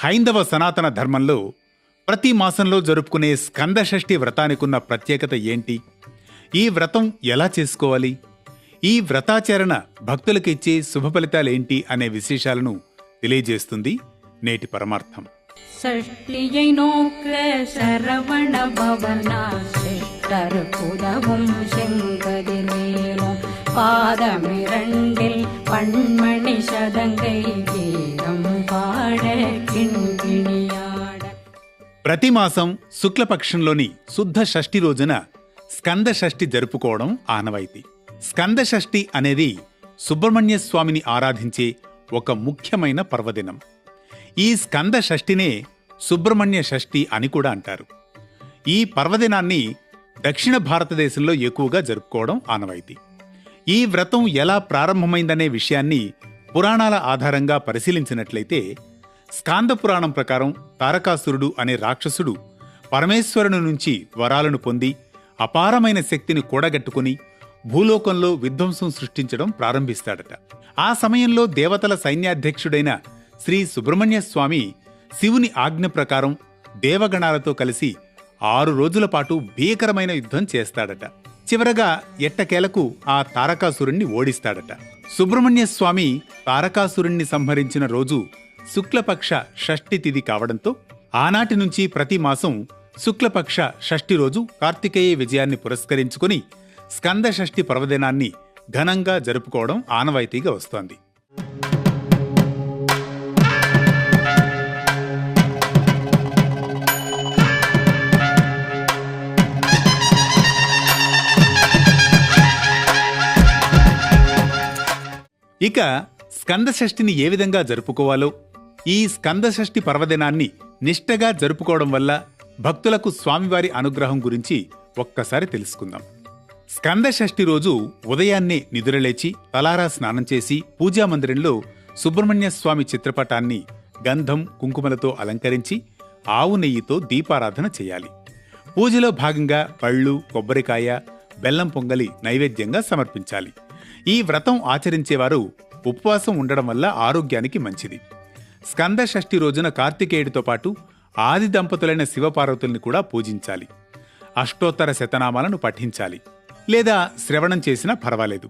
హైందవ సనాతన ధర్మంలో ప్రతి మాసంలో జరుపుకునే స్కంద షష్ఠి వ్రతానికున్న ప్రత్యేకత ఏంటి ఈ వ్రతం ఎలా చేసుకోవాలి ఈ వ్రతాచరణ భక్తులకు ఇచ్చే శుభ ఫలితాలేంటి అనే విశేషాలను తెలియజేస్తుంది నేటి పరమార్థం சஷ்டியை நோக்க சரவண பவனா சிஷ்டர் புதவும் செங்கதிர்வேலும் பாதமிரண்டில் பண்மணி சதங்கை ప్రతి మాసం శుక్లపక్షంలోని శుద్ధ షష్ఠి రోజున స్కంద షష్ఠి జరుపుకోవడం ఆనవాయితీ. స్కంద షష్ఠి అనేది సుబ్రహ్మణ్య స్వామిని ఆరాధించే ఒక ముఖ్యమైన పర్వదినం. ఈ స్కంద షష్ఠినే సుబ్రహ్మణ్య షష్ఠి అని కూడా అంటారు. ఈ పర్వదినాన్ని దక్షిణ భారతదేశంలో ఎక్కువగా జరుపుకోవడం ఆనవాయితీ. ఈ వ్రతం ఎలా ప్రారంభమైందనే విషయాన్ని పురాణాల ఆధారంగా పరిశీలించినట్లయితే స్కాంద పురాణం ప్రకారం తారకాసురుడు అనే రాక్షసుడు పరమేశ్వరుని నుంచి వరాలను పొంది అపారమైన శక్తిని కూడగట్టుకుని భూలోకంలో విధ్వంసం సృష్టించడం ప్రారంభిస్తాడట. ఆ సమయంలో దేవతల సైన్యాధ్యక్షుడైన శ్రీ సుబ్రహ్మణ్య స్వామి శివుని ఆజ్ఞ ప్రకారం దేవగణాలతో కలిసి ఆరు రోజుల పాటు భీకరమైన యుద్ధం చేస్తాడట. చివరగా ఎట్టకేలకు ఆ తారకాసురుణ్ణి ఓడిస్తాడట. సుబ్రహ్మణ్య స్వామి తారకాసురుణ్ణి సంహరించిన రోజు శుక్లపక్ష షష్ఠి తిథి కావడంతో ఆనాటి నుంచి ప్రతి మాసం శుక్లపక్ష షష్ఠి రోజు కార్తికేయ విజయాన్ని పురస్కరించుకుని స్కంద షష్ఠి పర్వదినాన్ని ఘనంగా జరుపుకోవడం ఆనవాయితీగా వస్తోంది. ఇక స్కంద షష్ఠిని ఏ విధంగా జరుపుకోవాలో ఈ స్కంద షష్ఠి పర్వదినాన్ని నిష్టగా జరుపుకోవడం వల్ల భక్తులకు స్వామివారి అనుగ్రహం గురించి ఒక్కసారి తెలుసుకుందాం. స్కందషష్ఠి రోజు ఉదయాన్నే నిద్రలేచి తలారా స్నానం చేసి పూజా మందిరంలో సుబ్రహ్మణ్య స్వామి చిత్రపటాన్ని గంధం కుంకుమలతో అలంకరించి ఆవు నెయ్యితో దీపారాధన చేయాలి. పూజలో భాగంగా పళ్ళు కొబ్బరికాయ బెల్లం పొంగలి నైవేద్యంగా సమర్పించాలి. ఈ వ్రతం ఆచరించేవారు ఉపవాసం ఉండడం వల్ల ఆరోగ్యానికి మంచిది. స్కంద షష్ఠి రోజున కార్తికేయుడితో పాటు ఆది దంపతులైన శివపార్వతుల్ని కూడా పూజించాలి. అష్టోత్తర శతనామాలను పఠించాలి. లేదా శ్రవణం చేసినా పర్వాలేదు.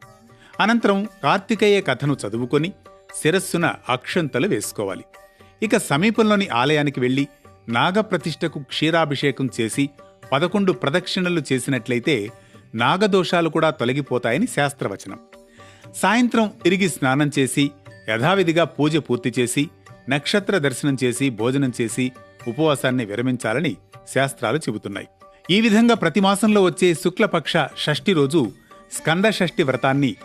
అనంతరం కార్తికేయ కథను చదువుకొని శిరస్సున అక్షంతలు వేసుకోవాలి. ఇక సమీపంలోని ఆలయానికి వెళ్ళి నాగప్రతిష్ఠకు క్షీరాభిషేకం చేసి పదకొండు ప్రదక్షిణలు చేసినట్లయితే నాగదోషాలు కూడా తొలగిపోతాయని శాస్త్రవచనం. సాయంత్రం తిరిగి స్నానం చేసి యథావిధిగా పూజ పూర్తి చేసి నక్షత్ర దర్శనం చేసి భోజనం చేసి ఉపవాసాన్ని విరమించాలని శాస్త్రాలు చెబుతున్నాయి. ఈ విధంగా ప్రతి మాసంలో వచ్చే శుక్లపక్ష షష్ఠి రోజు స్కంద షష్ఠి వ్రతాన్ని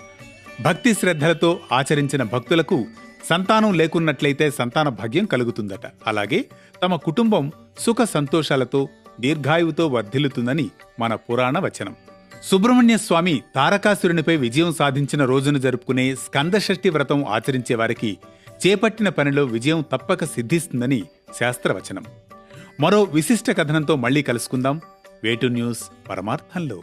భక్తి శ్రద్ధలతో ఆచరించిన భక్తులకు సంతానం లేకున్నట్లయితే సంతాన భాగ్యం కలుగుతుందట. అలాగే తమ కుటుంబం సుఖ సంతోషాలతో దీర్ఘాయువుతో వర్ధిల్లుతుందని మన పురాణ వచనం. సుబ్రహ్మణ్య స్వామి తారకాసురునిపై విజయం సాధించిన రోజును జరుపుకునే స్కందషష్ఠి వ్రతం ఆచరించే వారికి చేపట్టిన పనిలో విజయం తప్పక సిద్ధిస్తుందని శాస్త్రవచనం. మరో విశిష్ట కథనంతో మళ్ళీ కలుసుకుందాం. వేటు న్యూస్ పరమార్థంలో.